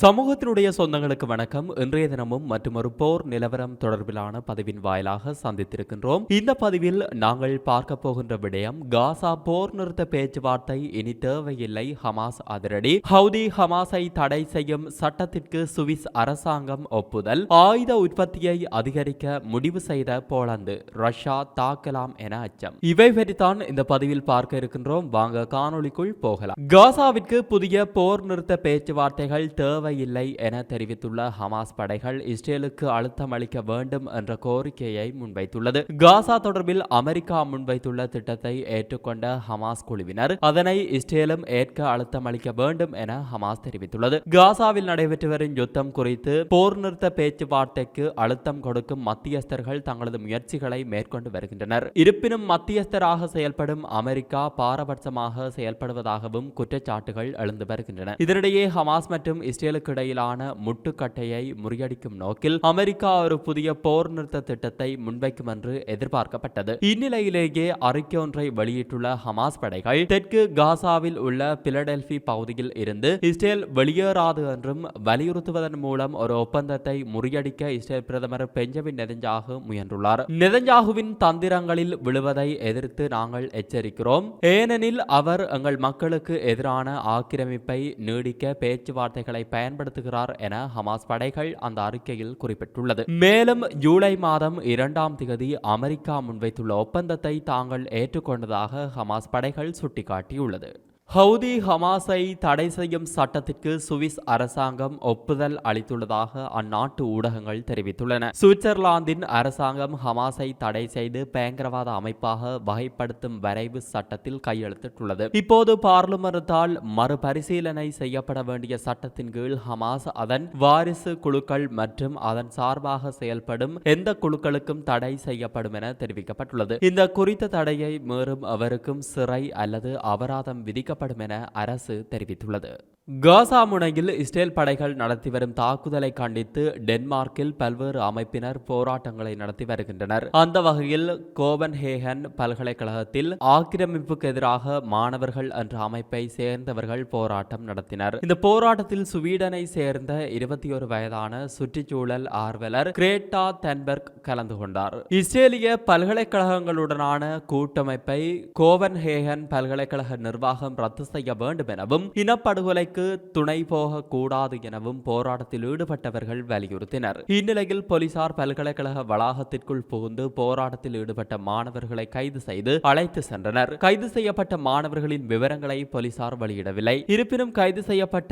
சமூகத்தினுடைய சொந்தங்களுக்கு வணக்கம். இன்றைய தினமும் மற்றொரு போர் நிலவரம் தொடர்பிலான பதிவின் வாயிலாக சந்தித்திருக்கின்றோம். இந்த பதிவில் நாங்கள் பார்க்க போகின்ற விடயம் காசா போர் நிறுத்த பேச்சுவார்த்தை இனி தேவையில்லை ஹமாஸ் அதிரடி. ஹவுதி ஹமாஸை தடை செய்யும் சட்டத்திற்கு சுவிஸ் அரசாங்கம் ஒப்புதல். ஆயுத உற்பத்தியை அதிகரிக்க முடிவு செய்த போலந்து ரஷ்யா தாக்கலாம் என அச்சம். இவை வரித்தான் இந்த பதிவில் பார்க்க இருக்கின்றோம். வாங்க காணொளிக்குள் போகலாம். காசாவிற்கு புதிய போர் நிறுத்த பேச்சுவார்த்தைகள் தேவையில்லை என தெரிவித்துள்ள ஹமாஸ் படைகள் இஸ்ரேலுக்கு அழுத்தம் அளிக்க வேண்டும் என்ற கோரிக்கையை முன்வைத்துள்ளது. காசா தொடர்பில் அமெரிக்கா முன்வைத்துள்ள திட்டத்தை ஏற்றுக்கொண்ட ஹமாஸ் குழுவினர் அதனை இஸ்ரேலும் ஏற்க அழுத்தம் அளிக்க வேண்டும் என ஹமாஸ் தெரிவித்துள்ளது. காசாவில் நடைபெற்று வரும் யுத்தம் குறித்து போர் நிறுத்த பேச்சுவார்த்தைக்கு அழுத்தம் கொடுக்கும் மத்தியஸ்தர்கள் தங்களது முயற்சிகளை மேற்கொண்டு வருகின்றனர். இருப்பினும் மத்தியஸ்தராக செயல்படும் அமெரிக்கா பாரபட்சமாக செயல்படுவதாகவும் குற்றச்சாட்டுகள் எழுந்து வருகின்றன. இதனிடையே ஹமாஸ் மற்றும் இஸ்ரேல் இடையிலான முட்டுக்கட்டையை முறியடிக்கும் நோக்கில் அமெரிக்கா ஒரு புதிய போர் நிறுத்த திட்டத்தை முன்வைக்கும் என்று எதிர்பார்க்கப்பட்டது. இந்நிலையிலேயே அறிக்கை ஒன்றை வெளியிட்டுள்ள ஹமாஸ் படைகள் தெற்கு காசாவில் உள்ள பிலடெல்பி பகுதியில் இருந்து இஸ்ரேல் வெளியேறாது என்றும் வலியுறுத்துவதன் மூலம் ஒரு ஒப்பந்தத்தை முறியடிக்க இஸ்ரேல் பிரதமர் பெஞ்சமின் நெதஞ்சாகு முயன்றுள்ளார். நெதஞ்சாகுவின் தந்திரங்களில் விழுவதை எதிர்த்து நாங்கள் எச்சரிக்கிறோம். ஏனெனில் அவர் எங்கள் மக்களுக்கு எதிரான ஆக்கிரமிப்பை நீடிக்க பேச்சுவார்த்தைகளை பயன்படுத்துகிறார் என ஹமாஸ் படைகள் அந்த அறிக்கையில் குறிப்பிட்டுள்ளது. மேலும் ஜூலை மாதம் இரண்டாம் திகதி அமெரிக்கா முன்வைத்துள்ள ஒப்பந்தத்தை தாங்கள் ஏற்றுக்கொண்டதாக ஹமாஸ் படைகள் சுட்டிக்காட்டியுள்ளது. ஹவுதி ஹமாஸை தடை செய்யும் சட்டத்திற்கு சுவிஸ் அரசாங்கம் ஒப்புதல் அளித்துள்ளதாக அந்நாட்டு ஊடகங்கள் தெரிவித்துள்ளன. சுவிட்சர்லாந்தின் அரசாங்கம் ஹமாஸை தடை செய்து பயங்கரவாத அமைப்பாக வகைப்படுத்தும் வரைவு சட்டத்தில் கையெழுத்திட்டுள்ளது. இப்போது பார்லிமென்ட்டால் மறுபரிசீலனை செய்யப்பட வேண்டிய சட்டத்தின் கீழ் ஹமாஸ் அதன் வாரிசு குழுக்கள் மற்றும் அதன் சார்பாக செயல்படும் எந்த குழுக்களுக்கும் தடை செய்யப்படும் என தெரிவிக்கப்பட்டுள்ளது. இந்த குறித்த தடையை மீறும் அவருக்கும் சிறை அல்லது அபராதம் விதிக்கப்படும் என அரசு தெரிவித்துள்ளது. காசா முனையில் இஸ்ரேல் படைகள் நடத்தி வரும் தாக்குதலை கண்டித்து டென்மார்க்கில் பல்வேறு அமைப்பினர் போராட்டங்களை நடத்தி வருகின்றனர். அந்த வகையில் கோபன்ஹேகன் பல்கலைக்கழகத்தில் ஆக்கிரமிப்புக்கு எதிராக மாணவர்கள் என்ற அமைப்பை சேர்ந்தவர்கள் போராட்டம் நடத்தினர். இந்த போராட்டத்தில் சுவீடனை சேர்ந்த இருபத்தி ஒரு வயதான சுற்றுச்சூழல் ஆர்வலர் கிரேட்டா தென்பர்க் கலந்து கொண்டார். இஸ்ரேலிய பல்கலைக்கழகங்களுடனான கூட்டமைப்பை கோவன்ஹேகன் பல்கலைக்கழக நிர்வாகம் ரத்து செய்ய வேண்டும் எனவும் இனப்படுகொலை கொலைக்கு துணை போகக்கூடாது எனவும் போராட்டத்தில் ஈடுபட்டவர்கள் வலியுறுத்தினர். இந்நிலையில் போலீசார் பல்கலைக்கழக வளாகத்திற்குள் புகுந்து போராட்டத்தில் ஈடுபட்ட மாணவர்களை கைது செய்து அழைத்து சென்றனர். கைது செய்யப்பட்ட மாணவர்களின் விவரங்களை போலீசார் வெளியிடவில்லை. இருப்பினும் கைது செய்யப்பட்ட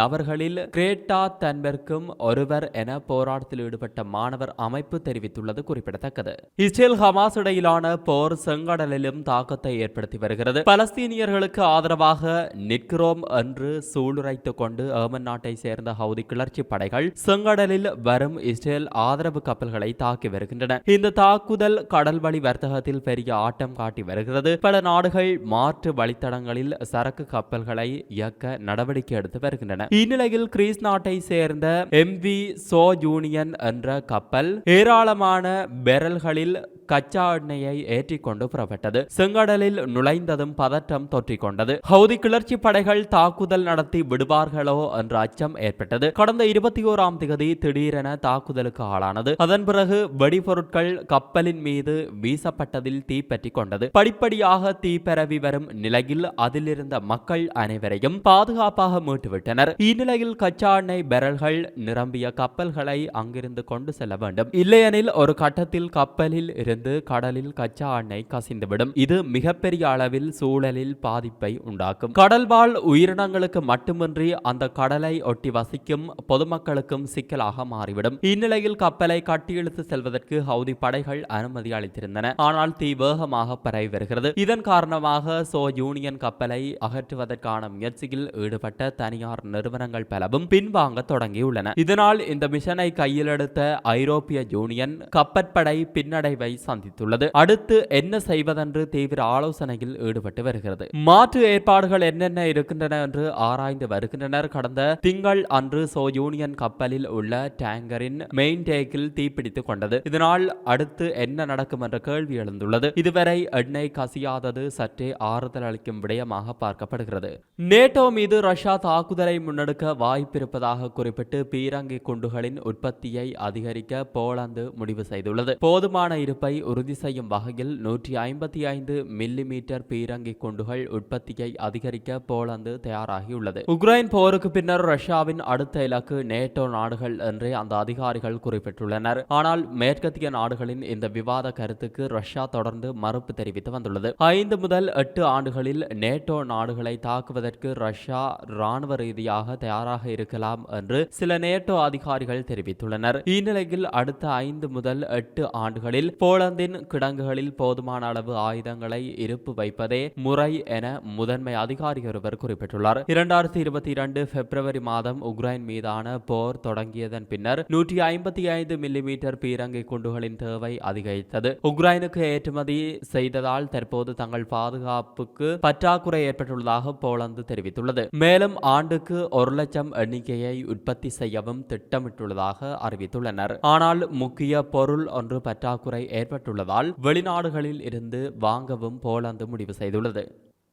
நபர்களில் கிரேட்டா தன்பர்க்கும் ஒருவர் என போராட்டத்தில் ஈடுபட்ட மாணவர் அமைப்பு தெரிவித்துள்ளது குறிப்பிடத்தக்கது. இஸ்ரேல் ஹமாஸ் இடையிலான போர் செங்கடலிலும் தாக்கத்தை ஏற்படுத்தி வருகிறது. பலஸ்தீனியர்களுக்கு ஆதரவாக நிற்கிறோம் என்று சூளுரைத்துக் கொண்டு ஏமன் நாட்டை சேர்ந்த ஹவுதி கிளர்ச்சி படைகள் செங்கடலில் வரும் இஸ்ரேல் ஆதரவு கப்பல்களை தாக்கி வருகின்றன. இந்த தாக்குதல் கடல் வழி வர்த்தகத்தில் பெரிய ஆட்டம் காட்டி வருகிறது. பல நாடுகள் மாற்று வழித்தடங்களில் சரக்கு கப்பல்களை இயக்க நடவடிக்கை எடுத்து வருகின்றன. இந்நிலையில் கிரீஸ் நாட்டை சேர்ந்த எம் வி சோ யூனியன் என்ற கப்பல் ஏராளமான பெரல்களில் கச்சா எண்ணெயை ஏற்றிக்கொண்டு புறப்பட்டது. செங்கடலில் நுழைந்ததும் பதற்றம் தொற்றிக்கொண்டது. ஹவுதி கிளர்ச்சி படைகள் தாக்குதல் நடத்த விடுவார்களோ என்ற அச்சம் ஏற்பட்டது. கடந்த இருபத்தி ஓராம் திகதி திடீரென தாக்குதலுக்கு ஆளானது. அதன் பிறகு வெடிபொருட்கள் கப்பலின் மீது வீசப்பட்டதில் தீப்பற்றி கொண்டது. படிப்படியாக தீ பரவி வரும் நிலையில் அதிலிருந்த மக்கள் அனைவரையும் பாதுகாப்பாக மீட்டுவிட்டனர். இந்நிலையில் கச்சா எண்ணெய் பெரல்கள் நிரம்பிய கப்பல்களை அங்கிருந்து கொண்டு செல்ல வேண்டும். இல்லையெனில் ஒரு கட்டத்தில் கப்பலில் இருந்து கடலில் கச்சா எண்ணெய் கசிந்துவிடும். இது மிகப்பெரிய அளவில் சூழலில் பாதிப்பை உண்டாக்கும். கடல்வாழ் உயிரினங்களுக்கு மட்டுமின்றி அந்த கடலை ஒட்டி வசிக்கும் பொதுமக்களுக்கும் சிக்கலாக மாறிவிடும். இந்நிலையில் கப்பலை கட்டியிழுத்து செல்வதற்கு ஹவுதி படைகள் அனுமதி அளித்திருந்தன. ஆனால் தீ வேகமாக பரவி வருகிறது. இதன் காரணமாக சோ யூனியன் கப்பலை அகற்றுவதற்கான முயற்சியில் ஈடுபட்ட தனியார் நிறுவனங்கள் பலவும் பின்வாங்க தொடங்கியுள்ளன. இதனால் இந்த மிஷனை கையில் எடுத்த ஐரோப்பிய யூனியன் கப்பற்படை பின்னடைவை சந்தித்துள்ளது. அடுத்து என்ன செய்வதென்று தீவிர ஆலோசனையில் ஈடுபட்டு வருகிறது. மாற்று ஏற்பாடுகள் என்னென்ன இருக்கின்றன என்று ஆராய் ஆராய்ந்து வருகின்றனர். கடந்த திங்கள் அன்று சோ யூனியன் கப்பலில் உள்ள டேங்கரின் மெயின் டேக்கில் தீப்பிடித்துக் கொண்டது. இதனால் அடுத்து என்ன நடக்கும் என்ற கேள்வி எழுந்துள்ளது. இதுவரை எண்ணெய் கசியாதது சற்றே ஆறுதல் அளிக்கும் விடயமாக பார்க்கப்படுகிறது. நேட்டோ மீது ரஷ்யா தாக்குதலை முன்னெடுக்க வாய்ப்பிருப்பதாக குறிப்பிட்டு பீரங்கி குண்டுகளின் உற்பத்தியை அதிகரிக்க போலந்து முடிவு செய்துள்ளது. போதுமான இருப்பை உறுதி செய்யும் வகையில் நூற்றி ஐம்பத்தி ஐந்து மில்லி மீட்டர் பீரங்கி குண்டுகள் உற்பத்தியை அதிகரிக்க போலந்து தயாராகியுள்ளது. உக்ரைன் போருக்கு பின்னர் ரஷ்யாவின் அடுத்த இலக்கு நேட்டோ நாடுகள் என்றே அந்த அதிகாரிகள் குறிப்பிட்டுள்ளனர். ஆனால் மேற்கத்திய நாடுகளின் இந்த விவாத கருத்துக்கு ரஷ்யா தொடர்ந்து மறுப்பு தெரிவித்து வந்துள்ளது. ஐந்து முதல் எட்டு ஆண்டுகளில் நேட்டோ நாடுகளை தாக்குவதற்கு ரஷ்யா ராணுவ ரீதியாக தயாராக இருக்கலாம் என்று சில நேட்டோ அதிகாரிகள் தெரிவித்துள்ளனர். இந்நிலையில் அடுத்த ஐந்து முதல் எட்டு ஆண்டுகளில் போலந்தின் கிடங்குகளில் போதுமான அளவு ஆயுதங்களை இருப்பு வைப்பதே முறை என முதன்மை அதிகாரி ஒருவர் குறிப்பிட்டுள்ளார். இரண்டாயிரத்தி இரண்டாயிரத்தி இருபத்தி இரண்டு பிப்ரவரி மாதம் உக்ரைன் மீதான போர் தொடங்கியதன் பின்னர் நூற்றி ஐம்பத்தி ஐந்து மில்லிமீட்டர் பீரங்கி குண்டுகளின் தேவை அதிகரித்தது. உக்ரைனுக்கு ஏற்றுமதி செய்ததால் தற்போது தங்கள் பாதுகாப்புக்கு பற்றாக்குறை ஏற்பட்டுள்ளதாக போலந்து தெரிவித்துள்ளது. மேலும் ஆண்டுக்கு ஒரு லட்சம் எண்ணிக்கையை உற்பத்தி செய்யவும் திட்டமிட்டுள்ளதாக அறிவித்துள்ளனர். ஆனால் முக்கிய பொருள் ஒன்று பற்றாக்குறை ஏற்பட்டுள்ளதால் வெளிநாடுகளில் இருந்து வாங்கவும் போலந்து முடிவு செய்துள்ளது.